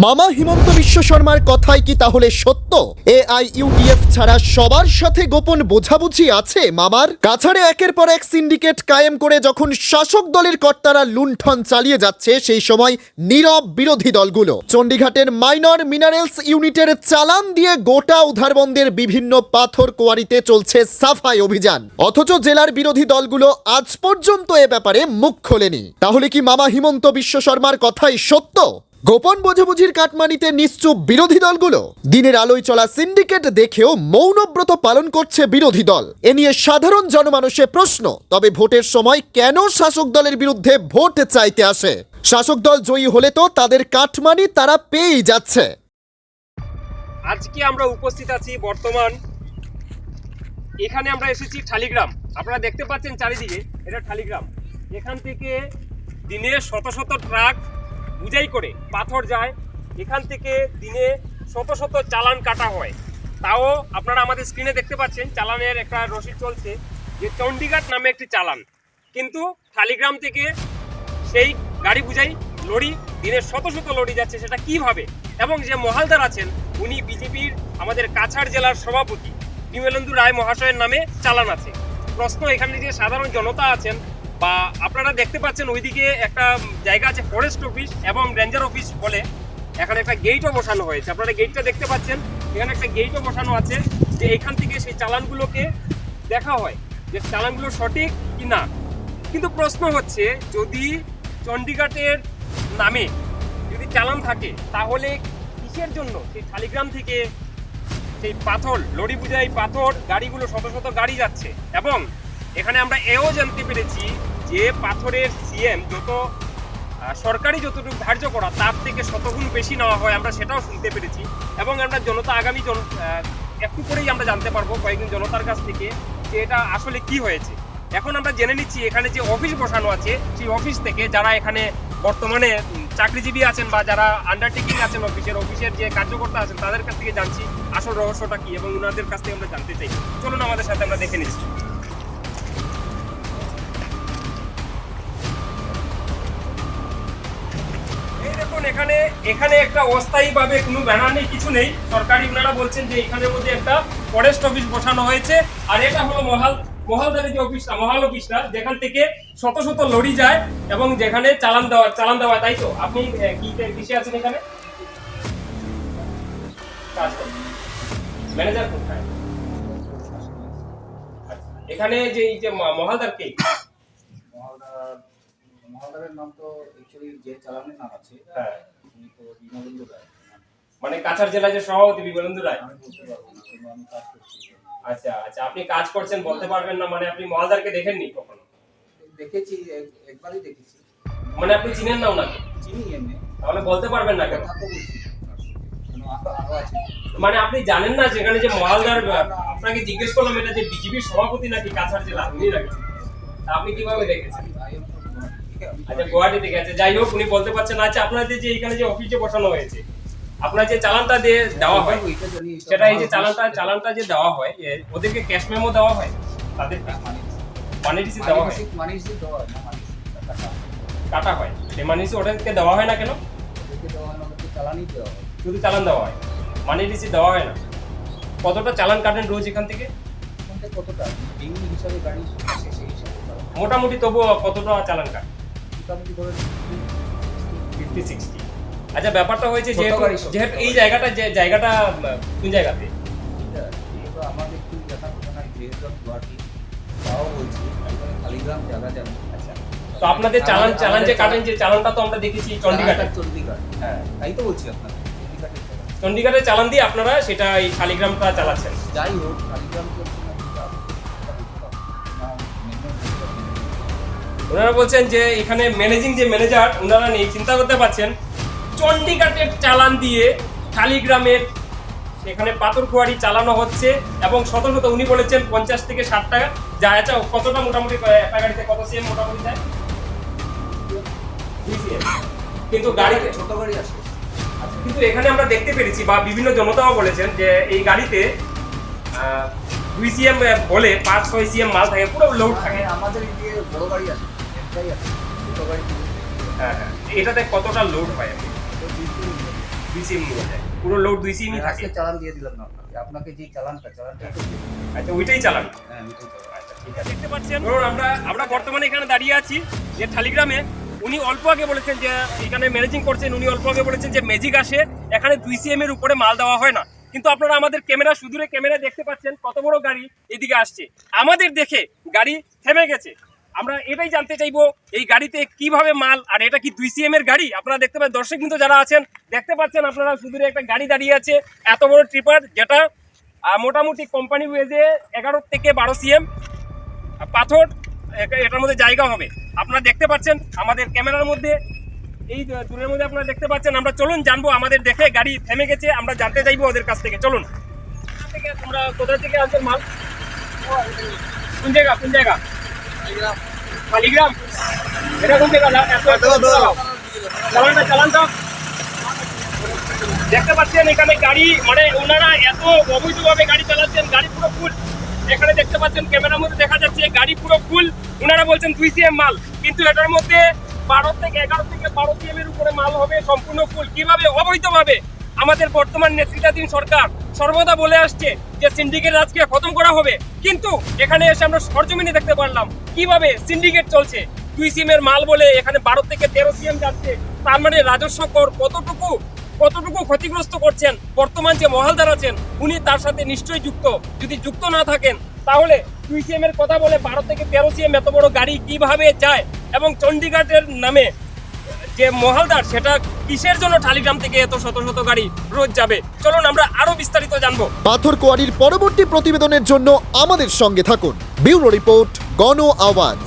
মামা হিমন্ত বিশ্ব শর্মার কথাই কি তাহলে সত্য? এআই ইউডিএফ ছাড়া সবার সাথে গোপন বোঝাবুঝি আছে মামার? কাছাড়ে একের পর এক সিন্ডিকেট কায়েম করে যখন শাসক দলের কর্তারা লুণ্ঠন চালিয়ে যাচ্ছে, সেই সময় নীরব বিরোধী দলগুলো। চণ্ডীঘাটের মাইনর মিনারেলস ইউনিটের চালান দিয়ে গোটা উধারবন্দের বিভিন্ন পাথর কোয়ারিতে চলছে সাফাই অভিযান। অথচ জেলার বিরোধী দলগুলো আজ পর্যন্ত এ ব্যাপারে মুখ খোলেনি। তাহলে কি মামা হিমন্ত বিশ্ব শর্মার কথাই সত্য? গোপন বোঝাবুঝির কাটমানিতে নিশ্চুপ বিরোধী দলগুলো। দিনের আলোয় চলা সিন্ডিকেট দেখেও মৌনব্রত পালন করছে বিরোধী দল। এ নিয়ে সাধারণ জনমানুষে প্রশ্ন, তবে ভোটের সময় কেন শাসক দলের বিরুদ্ধে ভোট চাইতে আসে? শাসক দল জয়ী হলে তো তাদের কাটমানি তারা পেয়েই যাচ্ছে। আজকে আমরা উপস্থিত আছি বর্তমান। এখানে আমরা এসেছি ঠালিগ্রাম। আপনারা দেখতে পাচ্ছেন চারিদিকে, এটা ঠালিগ্রাম। এখান থেকে দিনে শত শত ট্রাক বুঝাই করে পাথর যায়, এখান থেকে দিনে শত শত চালান কাটা হয়। তাও আপনারা আমাদের স্ক্রিনে দেখতে পাচ্ছেন, চালানের একটা রসিদ চলছে, যে চণ্ডীঘাট নামে একটি চালান। কিন্তু ঠালিগ্রাম থেকে সেই গাড়ি বুঝাই, লরি দিনের শত শত লরি যাচ্ছে, সেটা কীভাবে? এবং যে মহালদার আছেন, উনি বিজেপির আমাদের কাছাড় জেলার সভাপতি। বিমলেন্দু রায় মহাশয়ের নামে চালান আছে। প্রশ্ন এখানে যে সাধারণ জনতা আছেন বা আপনারা দেখতে পাচ্ছেন ওইদিকে একটা জায়গা আছে ফরেস্ট অফিস এবং রেঞ্জার অফিস বলে। এখানে একটা গেটও বসানো হয়েছে। আপনারা গেটটা দেখতে পাচ্ছেন। এখানে একটা গেটও বসানো আছে যে এখান থেকে সেই চালানগুলোকে দেখা হয় যে চালানগুলো সঠিক কি না। কিন্তু প্রশ্ন হচ্ছে, যদি চণ্ডীঘাটের নামে যদি চালান থাকে, তাহলে কিসের জন্য? সেই শালিগ্রাম থেকে সেই পাথর, লরি বুঝাই পাথর, গাড়িগুলো শত শত গাড়ি যাচ্ছে। এবং এখানে আমরা এও জানতে পেরেছি যে পাথরের সিএম যত সরকারি যতটুকু ধার্য করা, তার থেকে শতগুণ বেশি নেওয়া হয়, আমরা সেটাও শুনতে পেরেছি। এবং আমরা জনতা, আগামী জন একটু করেই আমরা জানতে পারব কয়েকজন জনতার কাছ থেকে যে এটা আসলে কি হয়েছে। এখন আমরা জেনে নিচ্ছি এখানে যে অফিস বসানো আছে, সেই অফিস থেকে যারা এখানে বর্তমানে চাকরিজীবী আছেন বা যারা আন্ডারটেকিং আছেন অফিসের অফিসের যে কার্যকর্তা আছেন, তাদের কাছ থেকে জানছি আসল রহস্যটা কি এবং ওনাদের কাছ থেকে আমরা জানতে চাই। চলুন আমাদের সাথে আমরা দেখে নিচ্ছি। দেখুন এখানে এখানে একটা অস্থায়ীভাবে কোনো ব্যানার নেই কিছু নেই। সরকারি ওনারা বলছেন যে এখানের মধ্যে একটা ফরেস্ট অফিস বসানো হয়েছে। আর এটা হলো মহাল মহালদারের যে অফিসটা মহাল অফিসটা যেখান থেকে শত শত লরি যায় এবং যেখানে চালান দেওয়া চালান দেওয়া তাই তো? আপনি কি কিসে আছেন এখানে? ম্যানেজার কোথায়? আচ্ছা, এখানে যে এই যে ম- মহালদার কে মহালদার মহালদারের নাম তো অ্যাকচুয়ালি যে চালানের নাম আছে হ্যাঁ। উনি তো বিমলেন্দু রায়। মানে কাছাড় জেলার যে সভাপতি বিমলেন্দু রায়? আমি বলতে পারব না কিন্তু আমি কাজ করছি আচ্ছা আচ্ছা আপনি কাজ করছেন বলতে পারবেন না মানে আপনি মহালদারকে দেখেননি কখনো? দেখেছি একবারই দেখেছি। মানে আপনি চিনেন না ওনাকে? চিনি এমনি। তাহলে বলতে পারবেন না কেন? মানে আপনি জানেন না যেখানে যে মহালদার আপনাকে জিজ্ঞেস করলাম এটা যে বিজেপির সভাপতি নাকি কাছাড় জেলা? আপনি কীভাবে দেখেছেন? আচ্ছা গুয়াহাটি থেকে আছে যাই হোক উনি বলতে পারছেন আচ্ছা আপনাদের যে এখানে যে অফিসে বসানো হয়েছে আপনার যে চালানটা দিয়ে দেওয়া হয় সেটা এই যে চালানটা চালানটা যে দেওয়া হয় ওদেরকে ক্যাশ মেমো দেওয়া হয়? তাদেরকে হ্যাঁ, মানি দেওয়া হয়? money দেওয়া হয়। কাটা হয়। সেই মানি ওদেরকে দেওয়া হয় না কেন? চালানই দেওয়া হয়। শুধু চালান দেওয়া হয়? মানি রিসিট দেওয়া হয় না? কতটা চালান কাটেন রোজ এখান থেকে? কতটা? হিসাবে গাড়ি। মোটামুটি তবুও কতটা চালান কাট? মোটামুটি ধরে ফিফটি সিক্সটি আচ্ছা ব্যাপারটা হয়েছে যেহেতু যেহেতু এই জায়গাটা যে জায়গাটা কোন জায়গাতে? আমাদের একটু দেখা যেহেতু গুয়াহাটি তাও বলছি কালীগ্রাম জায়গা যাবে আচ্ছা। তো আপনাদের চালান চালান যে কাটেন যে চালানটা তো আমরা দেখেছি চণ্ডীঘাটে চণ্ডীঘাট হ্যাঁ তাই তো বলছি আপনাকে চণ্ডীঘাটে চালান দিয়ে আপনারা সেটা এই শালিগ্রামটা চালাচ্ছেন। যাই হোক কালীগ্রাম ওনারা বলছেন যে এখানে ম্যানেজিং যে ম্যানেজার ওনারা নেই চিন্তা করতে পারছেন চণ্ডীঘাটের চালান দিয়ে শালিগ্রামের এখানে পাথরকুয়ারি চালানো হচ্ছে এবং শত শত উনি বলেছেন পঞ্চাশ থেকে ষাট টাকা। যা আছে কতটা মোটামুটি একটা গাড়িতে কত সিএম মোটামুটি যায় কিন্তু গাড়িতে ছোট গাড়ি আসে কিন্তু এখানে আমরা দেখতে পেরেছি বা বিভিন্ন জনতাও বলেছেন যে এই গাড়িতে দুই সিএম বলে পাঁচ ছয় সিএম মাল থাকে পুরো লোড থাকে। আমাদের বড় গাড়ি আসে একটাই আসে ছোট হ্যাঁ হ্যাঁ। এটাতে কতটা লোড হয়? দুই দুই নিয়ে যায়। পুরো লোড দুই সিএমই থাকে। আজকে চালান দিয়ে দিলাম না আপনাকে। আপনাকে যে চালানটা চালানটা আচ্ছা ওইটাই চালান। হ্যাঁ ওইটাই চালান। আচ্ছা ঠিক আছে। দেখতে পাচ্ছেন ধরুন আমরা আমরা বর্তমানে এখানে দাঁড়িয়ে আছি যে শালিগ্রামে উনি অল্প আগে বলেছেন যে এখানে ম্যানেজিং করছেন উনি অল্প আগে বলেছেন যে ম্যাজিক আসে এখানে দুই সিএম এর উপরে মাল দেওয়া হয় না। কিন্তু আপনারা আমাদের ক্যামেরা সুদূরে ক্যামেরা দেখতে পাচ্ছেন কত বড় গাড়ি এদিকে আসছে। আমাদের দেখে গাড়ি থেমে গেছে। আমরা এটাই জানতে চাইব, এই গাড়িতে কীভাবে মাল, আর এটা কি দুই সিএম এর গাড়ি? আপনারা দেখতে পাচ্ছেন, দর্শক কিন্তু যারা আছেন, দেখতে পাচ্ছেন আপনারা সুদূরে একটা গাড়ি দাঁড়িয়ে আছে, এত বড় ট্রিপার যেটা মোটামুটি কোম্পানি ওয়েজে এগারো থেকে বারো সিএম পাথর এটার মধ্যে জায়গা হবে। আপনারা দেখতে পাচ্ছেন, আমাদের ক্যামেরার মধ্যে, এই দূরের মধ্যে আপনারা দেখতে পাচ্ছেন, আমরা চলুন জানব, আমাদের দেখে গাড়ি থেমে গেছে, আমরা জানতে চাইব ওদের কাছ থেকে, চলুন। থেকে, তোমরা কোথা থেকে আসছেন মাল? কোন জায়গা কোন জায়গা? মালিগ্রাম। এটা কোন জায়গা চালানটা দেখতে পাচ্ছেন এখানে গাড়ি মানে ওনারা এত অবৈধভাবে গাড়ি চালাচ্ছেন গাড়ি পুরো ফুল। এখানে দেখতে পাচ্ছেন ক্যামেরার মধ্যে দেখা যাচ্ছে গাড়ি পুরো ফুল। ওনারা বলছেন দুই সিএম মাল কিন্তু এটার মধ্যে বারো থেকে এগারো থেকে বারো সিএম এর উপরে মাল হবে সম্পূর্ণ ফুল। কীভাবে? অবৈধভাবে। আমাদের বর্তমান নেতৃত্বাধীন সরকার সর্বদা বলে আসছে যে সিন্ডিকেট আজকে খতম করা হবে। কিন্তু এখানে এসে আমরা সরজমিনে দেখতে পারলাম কীভাবে সিন্ডিকেট চলছে। দুই সিএম এর মাল বলে এখানে বারো থেকে তেরো সিএম যাচ্ছে। তার মানে রাজস্ব কর কতটুকু কতটুকু ক্ষতিগ্রস্ত করছেন, বর্তমান যে মহালদার আছেন, উনি তার সাথে নিশ্চয়ই যুক্ত। যদি যুক্ত না থাকেন, তাহলে দুই সিএম এর কথা বলে বারো থেকে তেরো সিএম এত বড় গাড়ি কীভাবে যায় এবং চণ্ডীগড়ের নামে যে মহালদার, সেটা কিসের জন্য টালিগ্রাম থেকে এত শত শত গাড়ি রোজ যাবে? চলুন আমরা আরও বিস্তারিত জানব। পাথর কোয়ারির পরবর্তী প্রতিবেদনের জন্য আমাদের সঙ্গে থাকুন। বিউরো রিপোর্ট, গণ আওয়াজ।